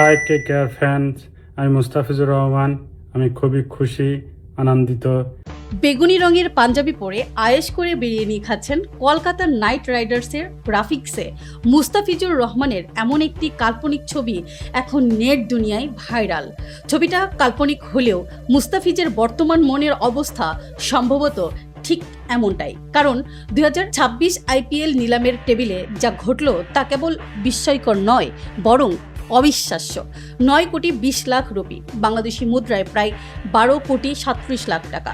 High কে care fans আমি মুস্তাফিজুর রহমান, আমি খুবই খুশি, আনন্দিত। বেগুনি রঙের পাঞ্জাবি পরে আয়েশ করে বিরিয়ানি খাচ্ছেন কলকাতার নাইট রাইডার্সের গ্রাফিক্সে। মুস্তাফিজুর রহমানের এমন একটি কাল্পনিক ছবি এখন নেট দুনিয়ায় ভাইরাল। ছবিটা কাল্পনিক হলেও মুস্তাফিজের বর্তমান মনের অবস্থা সম্ভবত ঠিক এমনটাই। কারণ দু হাজার ছাব্বিশ আইপিএল নিলামের টেবিলে যা ঘটল তা কেবল বিস্ময়কর নয়, বরং অবিশ্বাস্য। নয় কোটি বিশ লাখ রুপি, বাংলাদেশি মুদ্রায় প্রায় বারো কোটি সাতত্রিশ লাখ টাকা।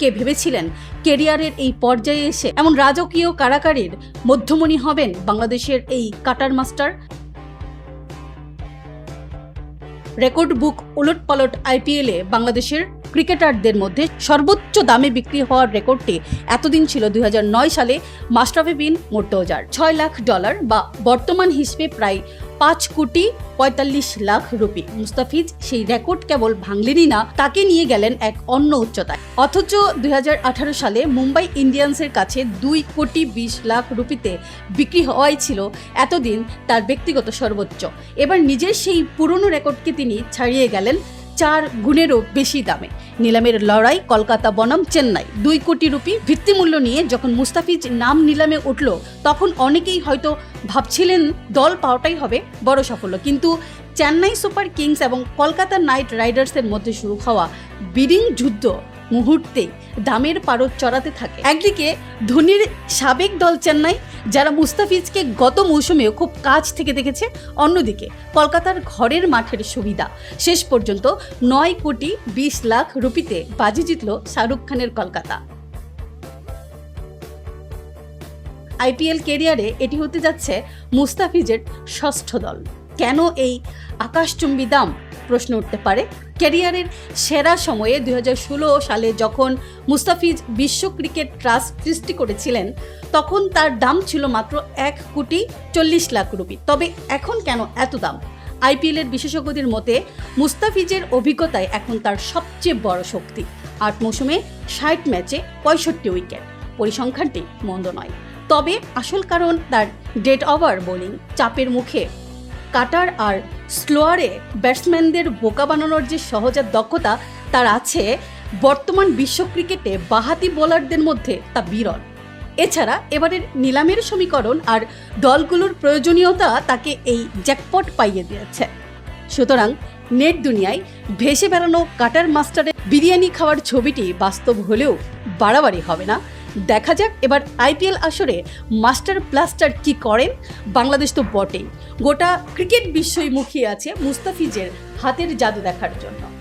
কে ভেবেছিলেন কেরিয়ারের এই পর্যায়ে এসে এমন রাজকীয় কারাকারির মধ্যমণি হবেন বাংলাদেশের এই কাটার মাস্টার? রেকর্ড বুক উলট পালট আইপিএলে বাংলাদেশের ক্রিকেটারদের মধ্যে সর্বোচ্চ দামে বিক্রি হওয়ার রেকর্ডটি এতদিন ছিল দুই হাজার নয় সালে মাস্টাফি বিন মোর্তজার। ছয় লাখ ডলার বা বর্তমান হিসেবে প্রায় পাঁচ কোটি পঁয়তাল্লিশ লাখ রুপি। মুস্তাফিজ সেই রেকর্ড কেবল ভাঙলেনই না, তাকে নিয়ে গেলেন এক অন্য উচ্চতায়। অথচ দুই হাজার আঠারো সালে মুম্বাই ইন্ডিয়ান্সের কাছে দুই কোটি বিশ লাখ রুপিতে বিক্রি হওয়াই ছিল এতদিন তার ব্যক্তিগত সর্বোচ্চ। এবার নিজের সেই পুরনো রেকর্ডকে তিনি ছাড়িয়ে গেলেন চার গুণেরও বেশি দামে। নিলামের লড়াই কলকাতা বনাম চেন্নাই। দুই কোটি রুপি ভিত্তিমূল্য নিয়ে যখন মুস্তাফিজ নাম নিলামে উঠল, তখন অনেকেই হয়তো ভাবছিলেন দল পাওয়াটাই হবে বড় সাফল্য। কিন্তু চেন্নাই সুপার কিংস এবং কলকাতা নাইট রাইডার্সের মধ্যে শুরু হওয়া বিডিং যুদ্ধ মুহূর্তে দামের পারদ চড়াতে থাকে। একদিকে ধোনির সাবেক দল চেন্নাই যারা মুস্তাফিজকে গত মৌসুমেও খুব কাছ থেকে দেখেছে, অন্যদিকে কলকাতার ঘরের মাঠের সুবিধা। শেষ পর্যন্ত নয় কোটি বিশ লাখ রুপিতে বাজি জিতল শাহরুখ খানের কলকাতা। আইপিএল কেরিয়ারে এটি হতে যাচ্ছে মুস্তাফিজের ষষ্ঠ দল। কেন এই আকাশচুম্বী দাম প্রশ্ন উঠতে পারে। ক্যারিয়ারের সেরা সময়ে দু হাজার ষোলো সালে যখন মুস্তাফিজ বিশ্ব ক্রিকেট ট্রাস্ট সৃষ্টি করেছিলেন, তখন তার দাম ছিল মাত্র এক কোটি চল্লিশ লাখ রুপি। তবে এখন কেন এত দাম? আইপিএলের বিশেষজ্ঞদের মতে, মুস্তাফিজের অভিজ্ঞতায় এখন তার সবচেয়ে বড় শক্তি। আট মৌসুমে ষাট ম্যাচে পঁয়ষট্টি উইকেট। পরিসংখ্যানটি মন্দ নয়। তবে আসল কারণ তার ডেট ওভার বোলিং। চাপের মুখে কাটার আর স্লোয়ারে ব্যাটসম্যানদের বোকা বানানোর যে সহজাত দক্ষতা, তার আছে বর্তমান বিশ্ব ক্রিকেটে বাহাতি বোলারদের মধ্যে তা বিরল। এছাড়া এবারের নিলামের সমীকরণ আর দলগুলোর প্রয়োজনীয়তা তাকে এই জ্যাকপট পাইয়ে দিয়েছে। সুতরাং নেট দুনিয়ায় ভেসে বেড়ানো কাটার মাস্টারের বিরিয়ানি খাওয়ার ছবিটি বাস্তব হলেও বাড়াবাড়ি হবে না। দেখা যাক। এবার আইপিএল আসরে মাস্টার প্লাস্টার কি করেন? বাংলাদেশ তো বটেই। গোটা ক্রিকেট বিশ্বই মুখিয়ে আছে মুস্তাফিজের হাতের জাদু দেখার জন্য।